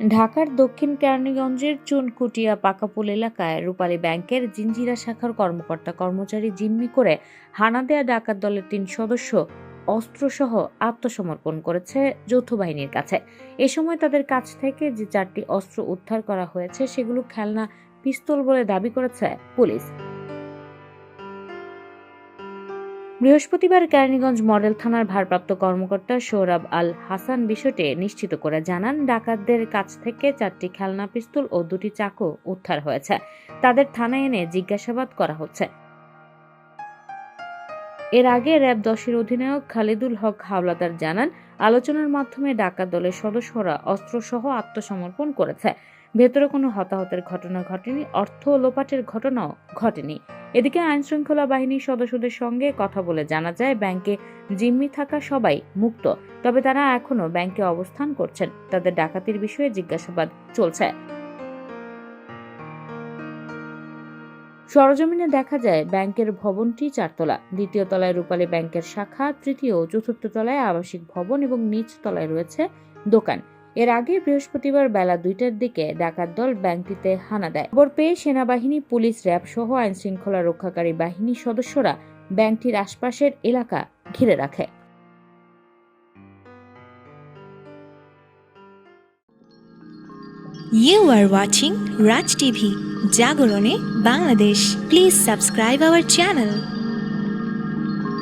ঢাকার দক্ষিণ কেরানীগঞ্জের চুনকুটিয়া পাকাপুল এলাকায় রূপালী ব্যাংকের জিঞ্জিরা শাখার কর্মকর্তা কর্মচারী জিম্মি করে হানা দেয়া ডাকাত দলের তিন সদস্য অস্ত্রসহ আত্মসমর্পণ করেছে যৌথ বাহিনীর কাছে। এ সময় তাদের কাছ থেকে যে চারটি অস্ত্র উদ্ধার করা হয়েছে, সেগুলো খেলনা, পিস্তল বলে দাবি করেছে পুলিশ। বৃহস্পতিবার কেরানীগঞ্জ মডেল থানার ভারপ্রাপ্ত কর্মকর্তা সৌরভ আল হাসান বিষয়টি নিশ্চিত করে জানান, ডাকাতদের কাছ থেকে চারটি খেলনা, পিস্তল ও দুটি চাকু উদ্ধার হয়েছে। তাদের থানায় এনে জিজ্ঞাসাবাদ করা হচ্ছে। এর আগে র্যাব দশের অধিনায়ক খালিদুল হক হাওলাদার জানান, আলোচনার মাধ্যমে ডাকাত দলের সদস্যরা অস্ত্রসহ আত্মসমর্পণ করেছে। ভেতরে কোনো হতাহতের ঘটনা ঘটেনি, অর্থ লোপাটের ঘটনাও ঘটেনি। এদিকে আইন শৃঙ্খলা বাহিনীর সদস্যদের সঙ্গে কথা বলে জানা যায়, ব্যাংকে জিম্মি থাকা সবাই মুক্ত। তবে তারা এখনও ব্যাংকে অবস্থান করছেন। তাদের ডাকাতির বিষয়ে জিজ্ঞাসাবাদ চলছে। সরজমিনে দেখা যায়, ব্যাংকের ভবনটি চারতলা। দ্বিতীয় তলায় রূপালী ব্যাংকের শাখা, তৃতীয় ও চতুর্থ তলায় আবাসিক ভবন এবং নিচ তলায় রয়েছে দোকান। এর আগে বৃহস্পতিবার বেলা দুইটার দিকে ডাকাত দল ব্যাংকটিতে হানা দেয় খবর পেয়ে সেনাবাহিনী পুলিশ র্যাব সহ আইন শৃঙ্খলা রক্ষাকারী বাহিনীর সদস্যরা ব্যাংকটির আশপাশের এলাকা ঘিরে রাখে You are watching Raj TV, Jagorone, Bangladesh. Please subscribe our channel.